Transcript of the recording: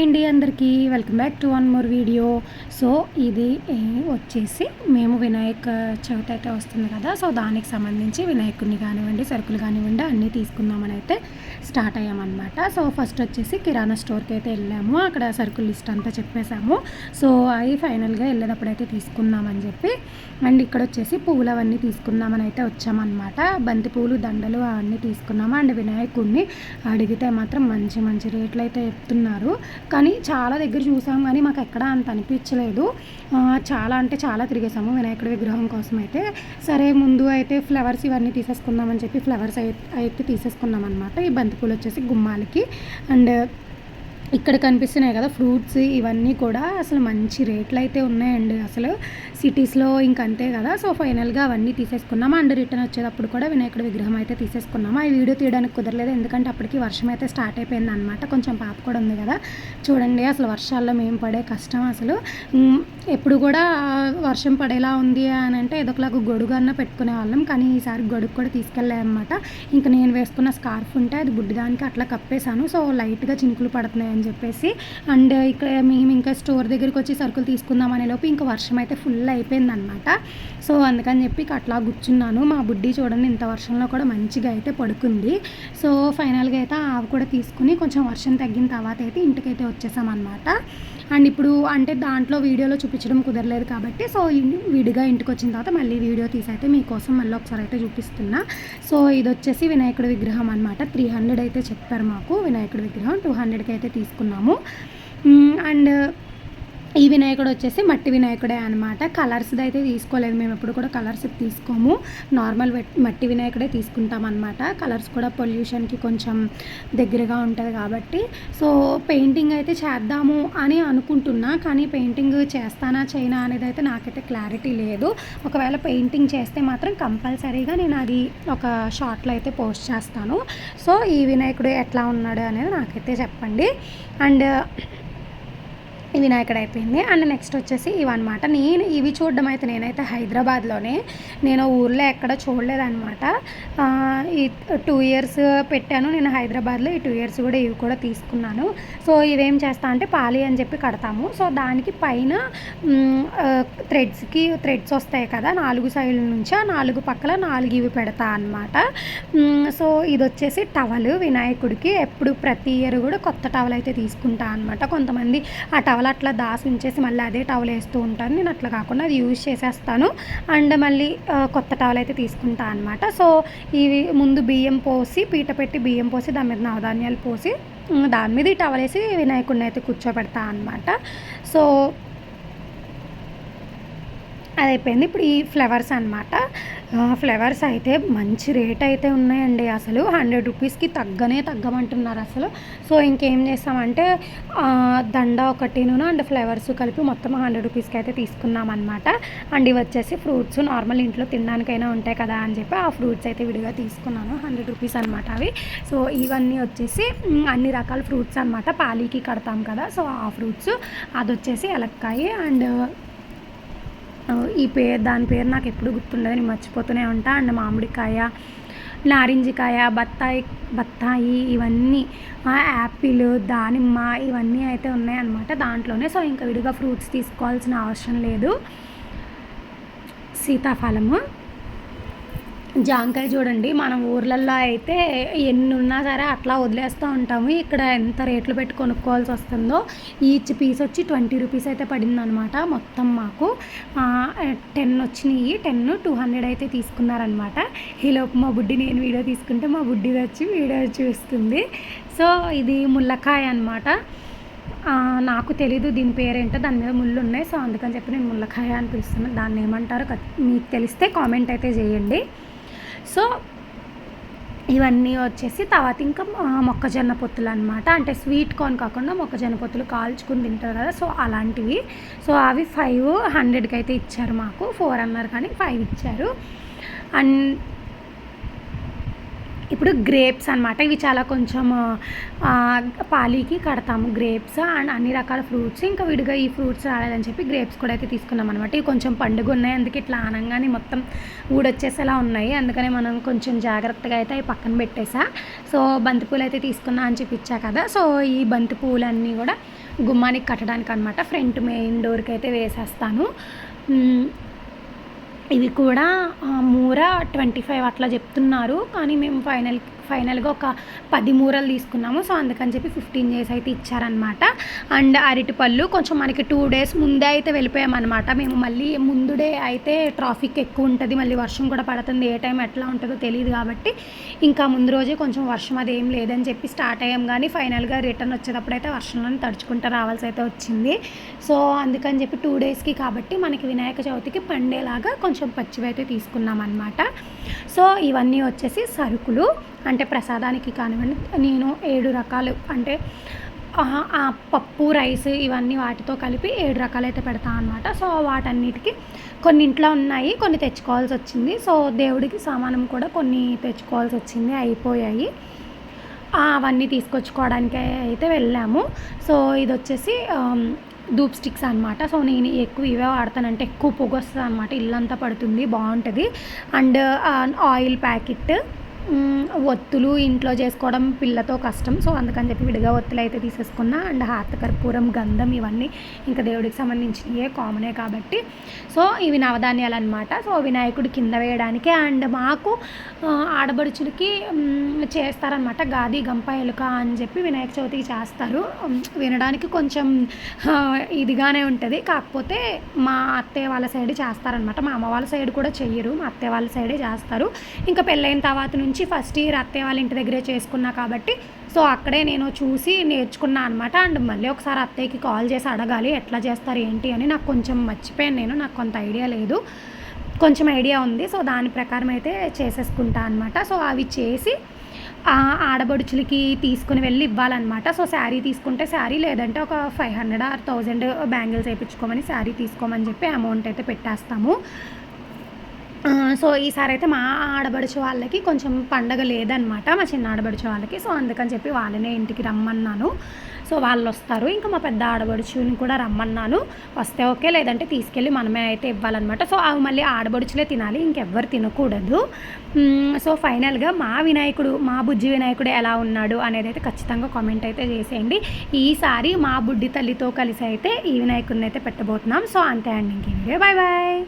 Hi అండి అందరికీ. Welcome back to one more video so ఇది వచ్చేసి మేము వినాయక చవితి అయితే వస్తుంది కదా. సో దానికి సంబంధించి వినాయకుడిని కానివ్వండి సరుకులు కానివ్వండి అన్నీ తీసుకుందామని అయితే స్టార్ట్ అయ్యామన్నమాట. సో ఫస్ట్ వచ్చేసి కిరాణా స్టోర్కి అయితే వెళ్ళాము. అక్కడ సరుకుల లిస్ట్ అంతా చెప్పేశాము. సో అవి ఫైనల్గా వెళ్ళేటప్పుడు అయితే తీసుకుందామని చెప్పి అండ్ ఇక్కడ వచ్చేసి పువ్వులు అవన్నీ తీసుకుందామని అయితే వచ్చామన్నమాట. బంతి పువ్వులు దండలు అవన్నీ తీసుకున్నాము. అండ్ వినాయకుడిని అడిగితే మాత్రం మంచి మంచి రేట్లు అయితే చెప్తున్నారు. కానీ చాలా దగ్గర చూసాం కానీ మాకు ఎక్కడ అంత అనిపించలేదు. చాలా అంటే చాలా తిరిగేసాము వినాయకుడి విగ్రహం కోసం అయితే. సరే ముందు అయితే ఫ్లవర్స్ ఇవన్నీ తీసేసుకుందామని చెప్పి ఫ్లవర్స్ అయితే తీసేసుకున్నాం అనమాట ఈ బంతిపూలు వచ్చేసి గుమ్మాలకి. అండ్ ఇక్కడ కనిపిస్తున్నాయి కదా ఫ్రూట్స్ ఇవన్నీ కూడా అసలు మంచి రేట్లు అయితే ఉన్నాయండి. అసలు సిటీస్లో ఇంక అంతే కదా సో ఫైనల్గా అవన్నీ తీసేసుకున్నాము? అండ్ రిటర్న్ వచ్చేటప్పుడు కూడా వినాయకుడి విగ్రహం అయితే తీసేసుకున్నాము? ఆ వీడియో తీయడానికి కుదరలేదు ఎందుకంటే అప్పటికి వర్షం అయితే స్టార్ట్ అయిపోయింది అనమాట కొంచెం పాప కూడా ఉంది కదా. చూడండి అసలు వర్షాల్లో మేము పడే కష్టం అసలు. ఎప్పుడు కూడా వర్షం పడేలా ఉంది అని అంటే ఏదో ఒకలాగా గొడుగు అన్న పెట్టుకునే వాళ్ళం. కానీ ఈసారి గొడుగు కూడా తీసుకెళ్ళామన్నమాట ఇంకా నేను వేసుకున్న స్కార్ఫ్ ఉంటే అది బుడ్డిదానికి అట్లా కప్పేశాను. సో లైట్గా చినుకులు పడుతున్నాయి అని చెప్పేసి. అండ్ ఇక్కడ మేము ఇంకా స్టోర్ దగ్గరికి వచ్చి సరుకులు తీసుకుందాం అనే లోపు ఇంకా వర్షం అయితే ఫుల్ అయిపోయిందనమాట సో అందుకని చెప్పి అట్లా కూర్చున్నాను. మా బుడ్డి చూడండి ఇంత వర్షంలో కూడా మంచిగా అయితే పడుకుంది. సో ఫైనల్గా అయితే ఆవు కూడా తీసుకుని కొంచెం వర్షం తగ్గిన తర్వాత అయితే ఇంటికైతే వచ్చేసామన్నమాట. అండ్ ఇప్పుడు అంటే దాంట్లో వీడియోలో చూపించడం కుదరలేదు కాబట్టి సో విడిగా ఇంటికి వచ్చిన తర్వాత మళ్ళీ వీడియో తీసి అయితే మీకోసం మళ్ళీ ఒకసారి అయితే చూపిస్తున్నా. సో ఇది వచ్చేసి వినాయకుడి విగ్రహం అనమాట త్రీ హండ్రెడ్ అయితే చెప్పారు మాకు. వినాయకుడి విగ్రహం టూ హండ్రెడ్కి అయితే తీసుకున్నాము. అండ్ ఈ వినాయకుడు వచ్చేసి మట్టి వినాయకుడే అనమాట కలర్స్ది అయితే తీసుకోలేదు. మేము ఎప్పుడు కూడా కలర్స్ తీసుకోము. నార్మల్ మట్టి వినాయకుడే తీసుకుంటాం అనమాట కలర్స్ కూడా పొల్యూషన్కి కొంచెం దగ్గరగా ఉంటుంది కాబట్టి. సో పెయింటింగ్ అయితే చేద్దాము అని అనుకుంటున్నా. కానీ పెయింటింగ్ చేస్తానా చేయనా అనేది అయితే నాకైతే క్లారిటీ లేదు. ఒకవేళ పెయింటింగ్ చేస్తే మాత్రం కంపల్సరీగా నేను అది ఒక షార్ట్లో అయితే పోస్ట్ చేస్తాను. సో ఈ వినాయకుడు ఎట్లా ఉన్నాడు అనేది నాకైతే చెప్పండి. అండ్ వినాయకుడు అయిపోయింది అండ్ నెక్స్ట్ వచ్చేసి ఇవన్నమాట. నేను ఇవి చూడడం అయితే నేనైతే హైదరాబాద్లోనే. నేను ఊర్లో ఎక్కడ చూడలేదన్నమాట. ఈ టూ ఇయర్స్ పెట్టాను. నేను హైదరాబాద్లో ఈ టూ ఇయర్స్ కూడా ఇవి కూడా తీసుకున్నాను. సో ఇవేం చేస్తా అంటే పాలి అని చెప్పి కడతాము. సో దానికి పైన థ్రెడ్స్కి థ్రెడ్స్ వస్తాయి కదా నాలుగు సైడ్ల నుంచి ఆ నాలుగు పక్కల నాలుగు ఇవి పెడతా అనమాట సో ఇది వచ్చేసి టవల్ వినాయకుడికి. ఎప్పుడు ప్రతి ఇయర్ కూడా కొత్త టవల్ అయితే తీసుకుంటా అనమాట కొంతమంది ఆ టవల్ అట్లా దాసి ఉంచేసి మళ్ళీ అదే టవల్ వేస్తూ ఉంటాను. నేను అట్లా కాకుండా అది యూజ్ చేసేస్తాను. అండ్ మళ్ళీ కొత్త టవల్ అయితే తీసుకుంటాను అనమాట సో ఇవి ముందు బియ్యం పోసి పీట పెట్టి బియ్యం పోసి దాని మీద నవధాన్యాలు పోసి దాని మీద ఈ టవల్ వేసి వినాయకుడిని అయితే కూర్చోబెడతా అనమాట సో అది అయిపోయింది ఇప్పుడు ఈ ఫ్లవర్స్ అనమాట ఫ్లవర్స్ అయితే మంచి రేట్ అయితే ఉన్నాయండి అసలు. హండ్రెడ్ రూపీస్కి తగ్గనే తగ్గమంటున్నారు అసలు. సో ఇంకేం చేస్తామంటే దండ ఒకటిను అండ్ ఫ్లవర్స్ కలిపి మొత్తం హండ్రెడ్ రూపీస్కి అయితే తీసుకున్నాం అనమాట అండ్ ఇవి వచ్చేసి ఫ్రూట్స్ నార్మల్ ఇంట్లో తినడానికైనా ఉంటాయి కదా అని చెప్పి ఆ ఫ్రూట్స్ అయితే విడిగా తీసుకున్నాను. హండ్రెడ్ రూపీస్ అనమాట అవి. సో ఇవన్నీ వచ్చేసి అన్ని రకాల ఫ్రూట్స్ అనమాట పాలీకి కడతాం కదా. సో ఆ ఫ్రూట్స్ అది వచ్చేసి ఎలక్కాయ అండ్ ఈ పేరు దాని పేరు నాకు ఎప్పుడు గుర్తుండదు నేను మర్చిపోతూనే ఉంటా. అండ్ మామిడికాయ నారింజకాయ బత్తాయి బత్తాయి ఇవన్నీ యాపిల్ దానిమ్మ ఇవన్నీ అయితే ఉన్నాయన్నమాట దాంట్లోనే. సో ఇంకా విడిగా ఫ్రూట్స్ తీసుకోవాల్సిన అవసరం లేదు. సీతాఫలము. జాంకాయ చూడండి మనం ఊర్లల్లో అయితే ఎన్ని ఉన్నా సరే అట్లా వదిలేస్తూ ఉంటాము. ఇక్కడ ఎంత రేట్లు పెట్టి కొనుక్కోవాల్సి వస్తుందో ఈచ్ పీస్ వచ్చి ట్వంటీ రూపీస్ అయితే పడింది అనమాట మొత్తం మాకు. టెన్ వచ్చినాయి టెన్ టూ హండ్రెడ్ అయితే తీసుకున్నారనమాట. ఈలోపు మా బుడ్డి నేను వీడియో తీసుకుంటే మా బుడ్డి వచ్చి వీడియో చూస్తుంది. సో ఇది ముల్లకాయ అనమాట. నాకు తెలీదు దీని పేరేంటో దాని మీద ముళ్ళు ఉన్నాయి సో అందుకని చెప్పి నేను ముల్లకాయ అని పిలుస్తున్నాను దాన్ని ఏమంటారో మీకు తెలిస్తే కామెంట్ అయితే చేయండి. సో ఇవన్నీ వచ్చేసి తర్వాత ఇంకా మొక్కజొన్న పొత్తులు అనమాట అంటే స్వీట్ కార్న్ కాకుండా మొక్కజొన్న పొత్తులు కాల్చుకుని తింటారు కదా. సో అలాంటివి. సో అవి ఫైవ్ హండ్రెడ్కి అయితే ఇచ్చారు మాకు. ఫోర్ అన్నారు కానీ ఫైవ్ ఇచ్చారు. అండ్ ఇప్పుడు గ్రేప్స్ అనమాట ఇవి చాలా కొంచెం పాలీకి కడతాము. గ్రేప్స్ అండ్ అన్ని రకాల ఫ్రూట్స్. ఇంకా విడిగా ఈ ఫ్రూట్స్ రాలేదని చెప్పి గ్రేప్స్ కూడా అయితే తీసుకున్నాం అనమాట ఇవి కొంచెం పండుగ ఉన్నాయి. అందుకే ఇట్లా ఆనంగానే మొత్తం ఊడొచ్చేసేలా ఉన్నాయి. అందుకనే మనం కొంచెం జాగ్రత్తగా అయితే అవి పక్కన పెట్టేసా. సో బంతిపూలు అయితే తీసుకున్నా అని చెప్పి ఇచ్చా కదా. సో ఈ బంతిపూలన్నీ కూడా గుమ్మానికి కట్టడానికి అనమాట ఫ్రంట్ మెయిన్ డోర్కి అయితే వేసేస్తాను. ఇవి కూడా మూర ట్వంటీ ఫైవ్ అట్లా చెప్తున్నారు. కానీ మేము ఫైనల్ ఫైనల్గా ఒక పది మూరలు తీసుకున్నాము. సో అందుకని చెప్పి ఫిఫ్టీన్ డేస్ అయితే ఇచ్చారనమాట అండ్ అరటిపళ్ళు కొంచెం మనకి టూ డేస్ ముందే అయితే వెళ్ళిపోయామన్నమాట. మేము మళ్ళీ ముందు డే అయితే ట్రాఫిక్ ఎక్కువ ఉంటుంది. మళ్ళీ వర్షం కూడా పడుతుంది. ఏ టైం ఎట్లా ఉంటుందో తెలియదు కాబట్టి ఇంకా ముందు రోజే కొంచెం వర్షం అది ఏం లేదని చెప్పి స్టార్ట్ అయ్యాం. కానీ ఫైనల్గా రిటర్న్ వచ్చేటప్పుడు అయితే వర్షంలో తడుచుకుంటూ రావాల్సి అయితే వచ్చింది. సో అందుకని చెప్పి టూ డేస్కి కాబట్టి మనకి వినాయక చవితికి పండేలాగా కొంచెం పచ్చివి అయితే తీసుకున్నాం అనమాట సో ఇవన్నీ వచ్చేసి సరుకులు. అంటే అంటే ప్రసాదానికి కానివ్వండి నేను ఏడు రకాలు అంటే ఆ పప్పు రైస్ ఇవన్నీ వాటితో కలిపి ఏడు రకాలు అయితే అనమాట సో వాటన్నిటికీ కొన్ని ఇంట్లో ఉన్నాయి కొన్ని తెచ్చుకోవాల్సి వచ్చింది. సో దేవుడికి సామానం కూడా కొన్ని తెచ్చుకోవాల్సి వచ్చింది అయిపోయాయి. అవన్నీ తీసుకొచ్చుకోవడానికి అయితే వెళ్ళాము. సో ఇది వచ్చేసి ధూప్ స్టిక్స్ అనమాట సో నేను ఎక్కువ ఇవే వాడతానంటే ఎక్కువ పొగ వస్తుంది అనమాట ఇల్లంతా పడుతుంది బాగుంటుంది. అండ్ ఆయిల్ ప్యాకెట్ ఒత్తులు ఇంట్లో చేసుకోవడం పిల్లతో కష్టం. సో అందుకని చెప్పి విడిగా ఒత్తులు అయితే తీసేసుకున్నా. అండ్ హాత కర్పూరం గంధం ఇవన్నీ ఇంకా దేవుడికి సంబంధించినవే కామనే కాబట్టి. సో ఇవి నవధాన్యాలు అనమాట సో వినాయకుడి కింద వేయడానికి అండ్ మాకు ఆడబడుచులకి చేస్తారనమాట గాది గంప ఎలుక అని చెప్పి వినాయక చవితికి చేస్తారు. వినడానికి కొంచెం ఇదిగానే ఉంటుంది. కాకపోతే మా అత్తయ్య వాళ్ళ సైడ్ చేస్తారనమాట మా అమ్మ వాళ్ళ సైడ్ కూడా చెయ్యరు. మా అత్తయ్య వాళ్ళ సైడే చేస్తారు. ఇంకా పెళ్ళైన తర్వాత నుంచి ఫస్ట్ ఇయర్ అత్తయ్య వాళ్ళ ఇంటి దగ్గరే చేసుకున్నా కాబట్టి సో అక్కడే నేను చూసి నేర్చుకున్నా అనమాట అండ్ మళ్ళీ ఒకసారి అత్తయ్యకి కాల్ చేసి అడగాలి ఎట్లా చేస్తారు ఏంటి అని. నాకు కొంచెం మర్చిపోయాను నేను నాకు కొంత ఐడియా లేదు. కొంచెం ఐడియా ఉంది సో దాని ప్రకారం అయితే చేసేసుకుంటా అనమాట సో అవి చేసి ఆడబడుచులకి తీసుకుని వెళ్ళి ఇవ్వాలన్నమాట. సో శారీ తీసుకుంటే శారీ లేదంటే ఒక five hundred or thousand bangles వేయించుకోమని sari తీసుకోమని చెప్పి అమౌంట్ అయితే పెట్టేస్తాము. సో ఈసారి అయితే మా ఆడబడుచు వాళ్ళకి కొంచెం పండగ లేదనమాట మా చిన్న ఆడబడుచు వాళ్ళకి. సో అందుకని చెప్పి వాళ్ళనే ఇంటికి రమ్మన్నాను. సో వాళ్ళు వస్తారు. ఇంకా మా పెద్ద ఆడబడుచుని కూడా రమ్మన్నాను. వస్తే ఓకే లేదంటే తీసుకెళ్ళి మనమే అయితే ఇవ్వాలన్నమాట. సో అవి మళ్ళీ ఆడబడుచులే తినాలి ఇంకెవ్వరు తినకూడదు. సో ఫైనల్గా మా వినాయకుడు మా బుజ్జి వినాయకుడు ఎలా ఉన్నాడు అనేది అయితే ఖచ్చితంగా కామెంట్ అయితే చేసేయండి. ఈసారి మా బుడ్డి తల్లితో కలిసి అయితే ఈ వినాయకుడిని అయితే పెట్టబోతున్నాం. సో అంతే అండి ఇంక బాయ్ బాయ్